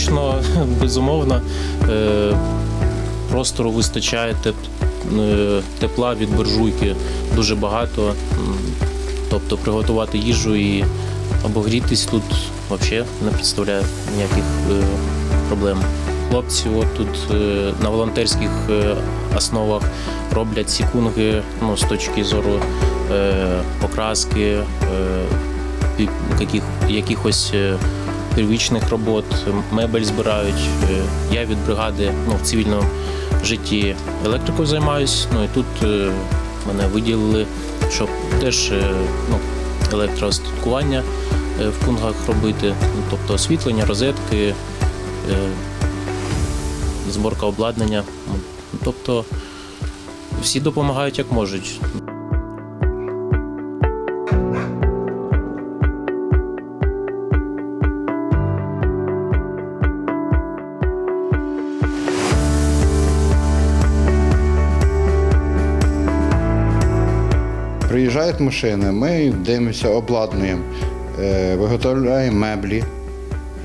зручно, безумовно. Е, Простору вистачає е, тепла від буржуйки дуже багато. Тобто приготувати їжу і обогрітись тут взагалі не представляє ніяких е, проблем. Хлопці от тут на волонтерських основах роблять сікунги ну, з точки зору покраски, якихось первічних робот, мебель збирають. Е, Я від бригади ну, в цивільному житті електрикою займаюсь. Ну і тут е, мене виділили, щоб теж е, ну, електроостаткування в пунгах робити, ну, тобто освітлення, розетки, зборка обладнання. Ну, Тобто всі допомагають як можуть. Приїжджають машини, ми дивимося, обладнуємо, е, виготовляємо меблі.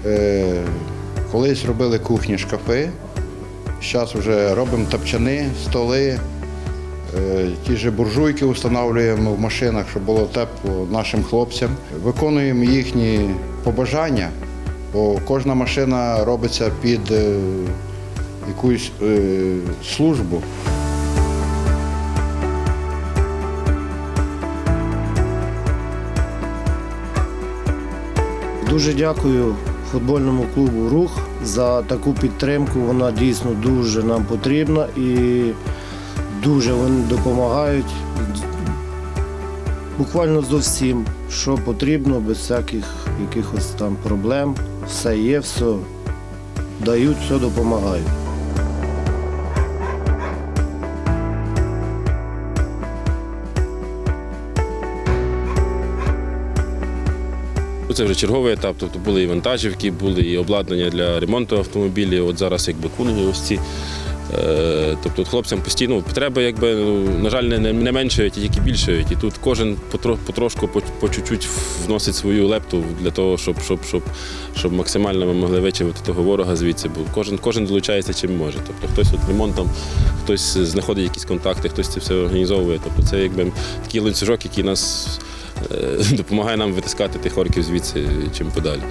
Е, Колись робили кухні, шкафи. Зараз вже робимо тапчани, столи, е, ті ж буржуйки встановлюємо в машинах, щоб було тепло нашим хлопцям. Виконуємо їхні побажання, бо кожна машина робиться під якусь службу. Дуже дякую футбольному клубу Рух за таку підтримку. Вона дійсно дуже нам потрібна і дуже вони допомагають. Буквально з усім, що потрібно, без всяких якихось там проблем. Все є, все дають, все допомагають. Це вже черговий етап. Тобто були і вантажівки, були і обладнання для ремонту автомобілів. От зараз якби кунги ось ці. Е, Тобто хлопцям постійно потреби, якби, ну, на жаль, не, не меншають, а тільки більшають. І тут кожен потро- потрошку, по, чуть-чуть вносить свою лепту для того, щоб, щоб, щоб, щоб максимально ми могли вичавити того ворога звідси. Бо кожен, кожен долучається чим може. Тобто хтось от ремонтом, хтось знаходить якісь контакти, хтось це все організовує. Тобто це якби такий ланцюжок, який нас допомагає нам витискати тих орків звідси чим подалі.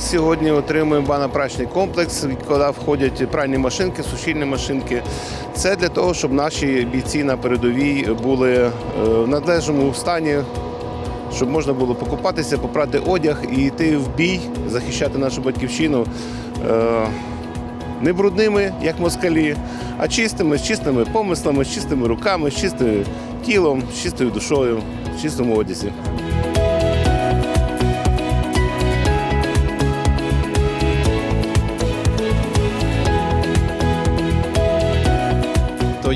Сьогодні отримуємо банопрачний комплекс, куди входять пральні машинки, сушильні машинки. Це для того, щоб наші бійці на передовій були е, в належному стані, щоб можна було покупатися, попрати одяг і йти в бій, захищати нашу батьківщину. е, Не брудними, як москалі, а чистими, з чистими помислами, з чистими руками, з чистим тілом, з чистою душою, в чистому одязі.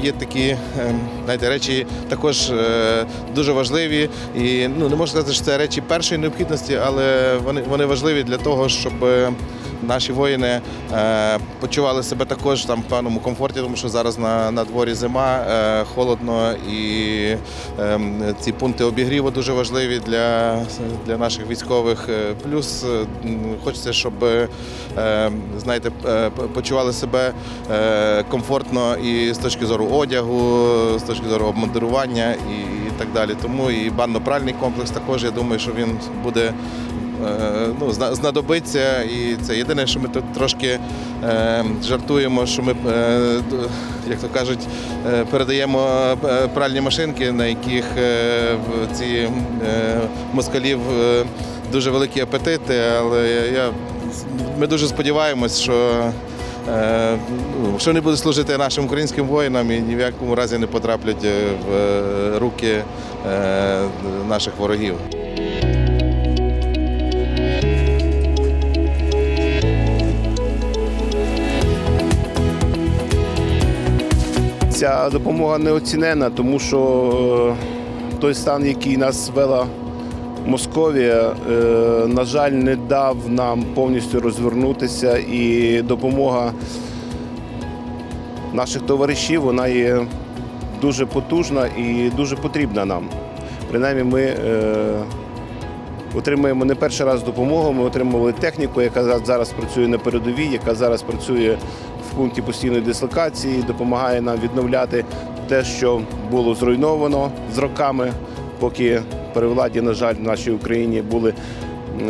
Є такі е, знаєте, речі також е, дуже важливі. І ну не можна сказати, що це речі першої необхідності, але вони, вони важливі для того, щоб е, наші воїни е, почували себе також там в певному комфорті, тому що зараз на, на дворі зима, е, холодно і е, ці пункти обігріву дуже важливі для, для наших військових. Е, Плюс хочеться, щоб е, знаєте, почували себе комфортно і з точки зору одягу, з точки зору обмундирування і, так далі. Тому і банно-пральний комплекс також, я думаю, що він буде. Е, Ну, знадобиться, і це єдине, що ми тут трошки е, жартуємо, що ми, е, як то кажуть, передаємо пральні машинки, на яких ці москалів дуже великі апетити, але я, ми дуже сподіваємось, що ну, що не буде служити нашим українським воїнам і ні в якому разі не потраплять в руки наших ворогів. Ця допомога неоцінена, тому що той стан, який нас вела Московія, е, на жаль, не дав нам повністю розвернутися, і допомога наших товаришів вона є дуже потужна і дуже потрібна нам. Принаймні, ми е, отримуємо не перший раз допомогу. Ми отримували техніку, яка зараз працює на передовій, яка зараз працює в пункті постійної дислокації, допомагає нам відновляти те, що було зруйновано з роками, поки при владі, на жаль, в нашій Україні були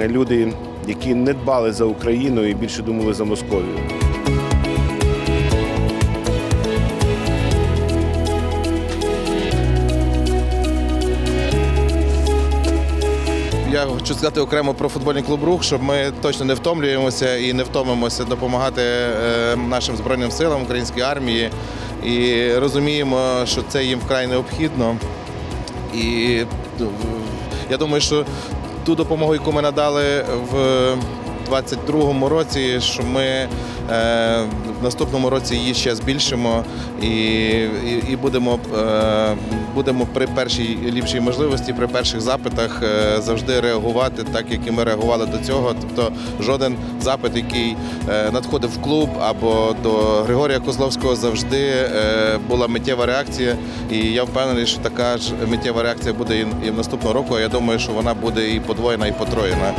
люди, які не дбали за Україну і більше думали за Московію. Я хочу сказати окремо про футбольний клуб Рух, щоб ми точно не втомлюємося і не втомимося допомагати е, нашим збройним силам, українській армії. І розуміємо, що це їм вкрай необхідно. І ну, я думаю, що ту допомогу, яку ми надали в 22-му році, що ми е, наступному році її ще збільшимо і, і, і будемо, е, будемо при першій ліпшій можливості, при перших запитах е, завжди реагувати так, як і ми реагували до цього. Тобто жоден запит, який е, надходив в клуб або до Григорія Козловського, завжди була миттєва реакція. І я впевнений, що така ж миттєва реакція буде і в наступного року. Я думаю, що вона буде і подвоєна, і потроєна.